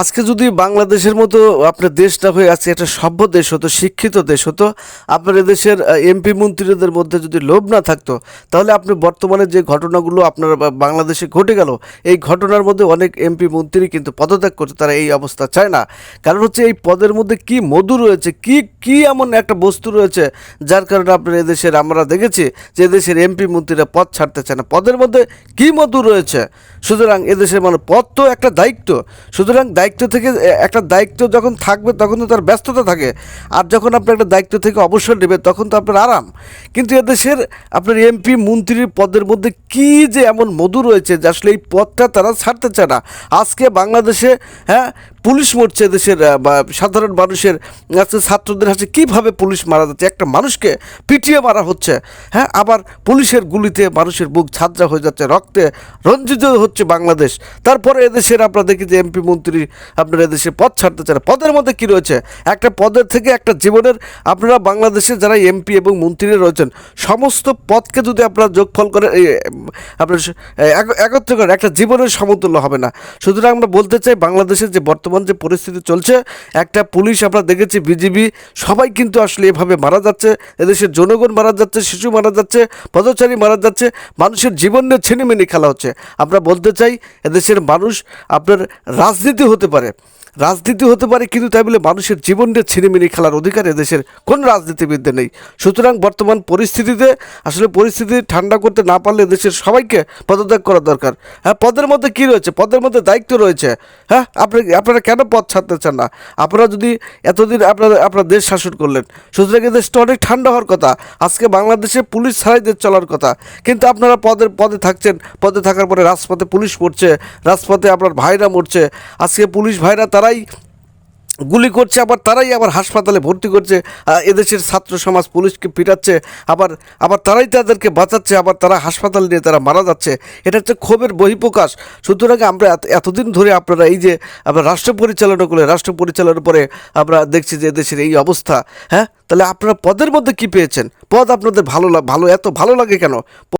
আজকে যদি বাংলাদেশের মতো আপনার দেশটা হয়ে আছে একটা সভ্য দেশ হতো, শিক্ষিত দেশ হতো, আপনার এদেশের এমপি মন্ত্রীদের মধ্যে যদি লোভ না থাকতো, তাহলে আপনি বর্তমানে যে ঘটনাগুলো আপনার বাংলাদেশে ঘটে গেল, এই ঘটনার মধ্যে অনেক এমপি মন্ত্রী কিন্তু পদত্যাগ করছে তারা এই অবস্থা চায় না। কারণ হচ্ছে এই পদের মধ্যে কি মধু রয়েছে, কি কি এমন একটা বস্তু রয়েছে, যার কারণে আপনার এদেশের, আমরা দেখেছি যে এদেশের এমপি মন্ত্রীরা পদ ছাড়তে চায় না। পদের মধ্যে কি মধু রয়েছে? সুতরাং এদেশের মানে পদ তো একটা দায়িত্ব। সুতরাং দায়িত্ব থেকে একটা দায়িত্ব যখন থাকবে তখন তো তার ব্যস্ততা থাকে। আর যখন আপনি একটা দায়িত্ব থেকে অবসর নেবে তখন তো আপনার আরাম। কিন্তু এদেশের আপনার এমপি, মন্ত্রীর পদের মধ্যে কি যে এমন মধু রয়েছে যে আসলে এই পদটা তারা ছাড়তে চায় না। আজকে বাংলাদেশে হ্যাঁ পুলিশ মরছে দেশের বা সাধারণ মানুষের আজকে ছাত্রদের হাতে কীভাবে পুলিশ মারা যাচ্ছে? একটা মানুষকে পিটিয়ে মারা হচ্ছে। হ্যাঁ আবার পুলিশের গুলিতে মানুষের বুক ছাত্রা হয়ে যাচ্ছে, রক্তে রঞ্জিত হচ্ছে বাংলাদেশ। তারপরে এদেশের আপনারা দেখি যে এমপি মন্ত্রী আপনার এদেশে পদ ছাড়তে চান। পদের মধ্যে কী রয়েছে? একটা পদের থেকে একটা জীবনের আপনারা বাংলাদেশে যারা এমপি এবং মন্ত্রী রয়েছেন, সমস্ত পদকে যদি আপনারা যোগফল করে আপনার একত্র করেন, একটা জীবনের সমতুল্য হবে না। সুতরাং আমরা বলতে চাই, বাংলাদেশের যে বর্তমান যে পরিস্থিতি চলছে, একটা পুলিশ আমরা দেখেছি, বিজিবি, সবাই কিন্তু আসলে এভাবে মারা যাচ্ছে। এদেশের জনগণ মারা যাচ্ছে, শিশু মারা যাচ্ছে, পদচারী মারা যাচ্ছে, মানুষের জীবন নিয়ে ছিনিমিনি খেলা হচ্ছে। আমরা বলতে চাই, এদেশের মানুষ আপনার রাজনীতি হতে পারে। রাজনীতি হতে পারে, কিন্তু তাই বলে মানুষের জীবন নিয়ে ছিনিমিনি খেলার অধিকার এদেশের কোন রাজনীতিবিদদের নেই। সুতরাং বর্তমান পরিস্থিতিতে, আসলে পরিস্থিতি ঠান্ডা করতে না পারলে দেশের সবাইকে পদত্যাগ করা দরকার। হ্যাঁ পদের মধ্যে কি রয়েছে? পদের মধ্যে দায়িত্ব রয়েছে। হ্যাঁ আপনি, আপনারা কেন পদ ছাড়তে চান না? আপনারা যদি এতদিন আপনারা, আপনার দেশ শাসন করলেন, সুতরাং দেশটা অনেক ঠান্ডা হওয়ার কথা। আজকে বাংলাদেশে পুলিশ ছাড়াই দেশ চলার কথা। কিন্তু আপনারা পদের, পদে থাকছেন। পদে থাকার পরে রাজপথে পুলিশ পড়ছে, রাজপথে আপনার ভাইরা মরছে। আজকে পুলিশ ভাইরা তারাই গুলি করছে, আবার তারাই আবার হাসপাতালে ভর্তি করছে এদেশের ছাত্র সমাজ পুলিশকে পিটাচ্ছে, আবার আবার তারাই তাদেরকে বাঁচাচ্ছে, আবার তারা হাসপাতাল নিয়ে তারা মারা যাচ্ছে। এটা হচ্ছে ক্ষোভের বহিঃপ্রকাশ। সুতরাং আমরা এত- এতদিন ধরে আপনারা এই যে, আমরা রাষ্ট্র পরিচালনা করে রাষ্ট্র পরিচালনার পরে আমরা দেখছি যে দেশের এই অবস্থা হ্যাঁ? তাহলে আপনারা পদের মধ্যে কি পেয়েছেন? পদ আপনাদের ভালো ভালো, এত ভালো লাগে কেন?